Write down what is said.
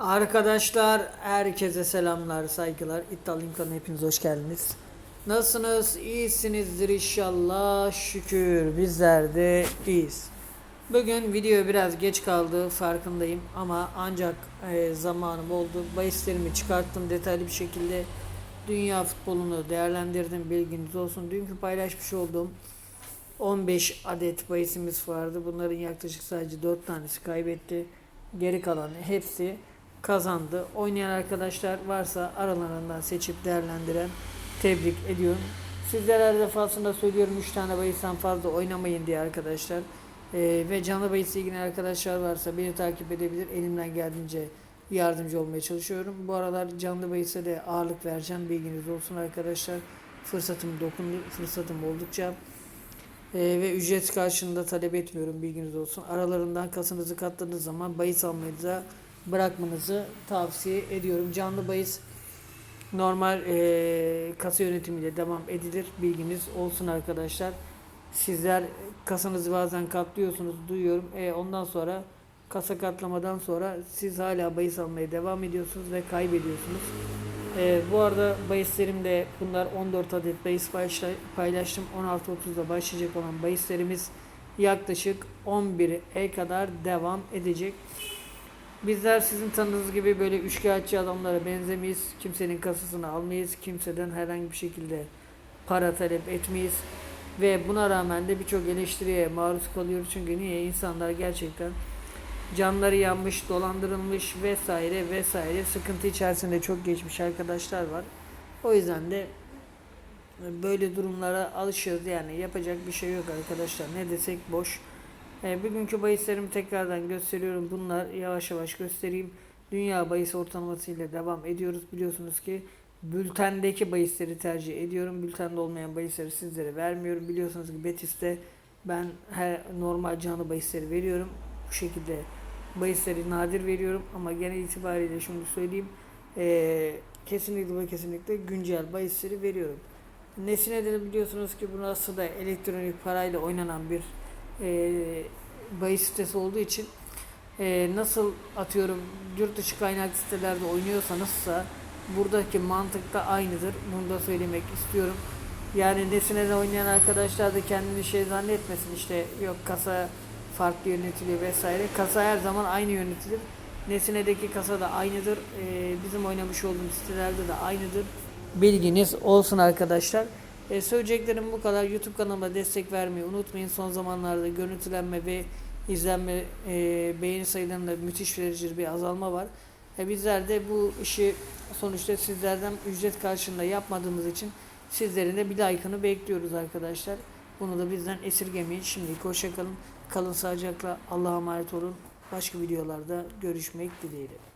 Arkadaşlar herkese selamlar, saygılar. İddialı İmkan'a hepiniz hoş geldiniz. Nasılsınız? İyisinizdir inşallah. Şükür bizler de iyiyiz. Bugün video biraz geç kaldı farkındayım ama ancak e, zamanım oldu. Bahislerimi çıkarttım detaylı bir şekilde. Dünya futbolunu değerlendirdim bilginiz olsun. Dünkü paylaşmış olduğum 15 adet bahisimiz vardı. Bunların yaklaşık sadece 4 tanesi kaybetti. Geri kalan hepsi kazandı. Oynayan arkadaşlar varsa aralarından seçip değerlendiren tebrik ediyorum. Sizlere her defasında söylüyorum 3 tane bahisten fazla oynamayın diye arkadaşlar. Ee, ve canlı bahisle ilgili arkadaşlar varsa beni takip edebilir. Elimden geldiğince yardımcı olmaya çalışıyorum. Bu aralar canlı bahise de ağırlık vereceğim. Bilginiz olsun arkadaşlar. Fırsatım dokundu. Fırsatım oldukça ee, ve ücret karşılığında talep etmiyorum bilginiz olsun. Aralarından kasınızı katladığınız zaman bahis almayı bırakmanızı tavsiye ediyorum. Canlı bahis normal e, kasa yönetimiyle devam edilir. Bilginiz olsun arkadaşlar. Sizler kasanızı bazen katlıyorsunuz duyuyorum. E, ondan sonra kasa katlamadan sonra siz hala bahis almaya devam ediyorsunuz ve kaybediyorsunuz. E, bu arada bahislerimde bunlar 14 adet bahis paylaştım. 16.30'da başlayacak olan bahislerimiz yaklaşık 11'e kadar devam edecek. Bizler sizin tanıdığınız gibi böyle üçkağıtçı adamlara benzemeyiz. Kimsenin kasasını almayız. Kimseden herhangi bir şekilde para talep etmeyiz. Ve buna rağmen de birçok eleştiriye maruz kalıyoruz. Çünkü niye? insanlar gerçekten canları yanmış, dolandırılmış vesaire vesaire sıkıntı içerisinde çok geçmiş arkadaşlar var. O yüzden de böyle durumlara alışıyoruz yani yapacak bir şey yok arkadaşlar. Ne desek boş. E, bugünkü bahislerimi tekrardan gösteriyorum. Bunlar yavaş yavaş göstereyim. Dünya bahis ortalaması ile devam ediyoruz. Biliyorsunuz ki bültendeki bahisleri tercih ediyorum. Bültende olmayan bahisleri sizlere vermiyorum. Biliyorsunuz ki Betis'te ben her normal canlı bahisleri veriyorum. Bu şekilde bahisleri nadir veriyorum ama genel itibariyle şunu söyleyeyim. E, kesinlikle ve kesinlikle güncel bahisleri veriyorum. Nesine de biliyorsunuz ki burası da elektronik parayla oynanan bir e, bahis sitesi olduğu için e, nasıl atıyorum yurt dışı kaynak sitelerde oynuyorsanızsa buradaki mantık da aynıdır. Bunu da söylemek istiyorum. Yani Nesine'de oynayan arkadaşlar da kendini şey zannetmesin işte yok kasa farklı yönetiliyor vesaire. Kasa her zaman aynı yönetilir. Nesine'deki kasa da aynıdır. E, bizim oynamış olduğumuz sitelerde de aynıdır. Bilginiz olsun arkadaşlar. E, söyleyeceklerim bu kadar. YouTube kanalıma destek vermeyi unutmayın. Son zamanlarda görüntülenme ve izlenme e, beğeni sayılarında müthiş verici bir azalma var. E, bizler de bu işi sonuçta sizlerden ücret karşılığında yapmadığımız için sizlerin de bir like'ını bekliyoruz arkadaşlar. Bunu da bizden esirgemeyin. Şimdilik hoşçakalın. Kalın sağlıcakla. Allah'a emanet olun. Başka videolarda görüşmek dileğiyle.